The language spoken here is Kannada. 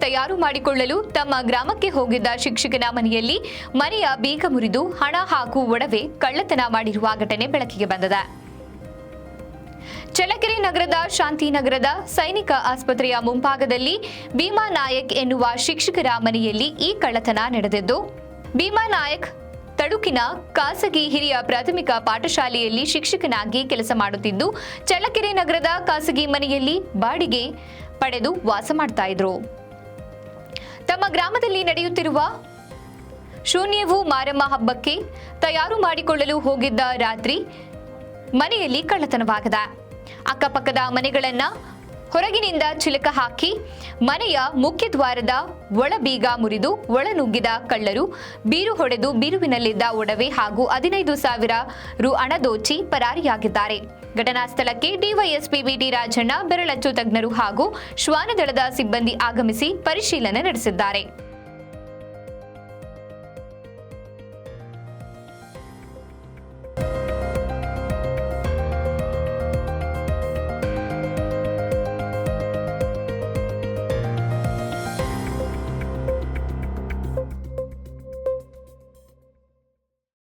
ತಯಾರು ಮಾಡಿಕೊಳ್ಳಲು ತಮ್ಮ ಗ್ರಾಮಕ್ಕೆ ಹೋಗಿದ್ದ ಶಿಕ್ಷಕನ ಮನೆಯಲ್ಲಿ ಮನೆಯ ಬೀಗ ಮುರಿದು ಹಣ ಹಾಗೂ ಒಡವೆ ಕಳ್ಳತನ ಮಾಡಿರುವ ಘಟನೆ ಬೆಳಕಿಗೆ ಬಂದಿದೆ. ಚಳ್ಳಕೆರೆ ನಗರದ ಶಾಂತಿನಗರದ ಸೈನಿಕ ಆಸ್ಪತ್ರೆಯ ಮುಂಭಾಗದಲ್ಲಿ ಭೀಮಾ ನಾಯಕ್ ಎನ್ನುವ ಶಿಕ್ಷಕರ ಮನೆಯಲ್ಲಿ ಈ ಕಳ್ಳತನ ನಡೆದಿದ್ದು, ಭೀಮಾ ನಾಯಕ್ ತಡುಕಿನ ಖಾಸಗಿ ಹಿರಿಯ ಪ್ರಾಥಮಿಕ ಪಾಠಶಾಲೆಯಲ್ಲಿ ಶಿಕ್ಷಕನಾಗಿ ಕೆಲಸ ಮಾಡುತ್ತಿದ್ದು, ಚಳ್ಳಕೆರೆ ನಗರದ ಖಾಸಗಿ ಮನೆಯಲ್ಲಿ ಬಾಡಿಗೆ ಪಡೆದು ವಾಸ ಮಾಡ್ತಾ ಇದ್ರು. ತಮ್ಮ ಗ್ರಾಮದಲ್ಲಿ ನಡೆಯುತ್ತಿರುವ ಶೂನ್ಯವು ಮಾರಮ್ಮ ಹಬ್ಬಕ್ಕೆ ತಯಾರು ಮಾಡಿಕೊಳ್ಳಲು ಹೋಗಿದ್ದ ರಾತ್ರಿ ಮನೆಯಲ್ಲಿ ಕಳ್ಳತನವಾಗದ. ಅಕ್ಕಪಕ್ಕದ ಮನೆಗಳನ್ನ ಹೊರಗಿನಿಂದ ಚಿಲಕ ಹಾಕಿ ಮನೆಯ ಮುಖ್ಯ ದ್ವಾರದ ಒಳ ಬೀಗ ಮುರಿದು ಒಳನುಗ್ಗಿದ ಕಳ್ಳರು ಬೀರು ಹೊಡೆದು ಬೀರುವಿನಲ್ಲಿದ್ದ ಒಡವೆ ಹಾಗೂ ಹದಿನೈದು ಸಾವಿರ ರು ಹಣ ದೋಚಿ ಪರಾರಿಯಾಗಿದ್ದಾರೆ. ಘಟನಾ ಸ್ಥಳಕ್ಕೆ ಡಿವೈಎಸ್ಪಿ ಬಿಡಿ ರಾಜಣ್ಣ ಬೆರಳಚ್ಚು ತಜ್ಞರು ಹಾಗೂ ಶ್ವಾನದಳದ ಸಿಬ್ಬಂದಿ ಆಗಮಿಸಿ ಪರಿಶೀಲನೆ ನಡೆಸಿದ್ದಾರೆ.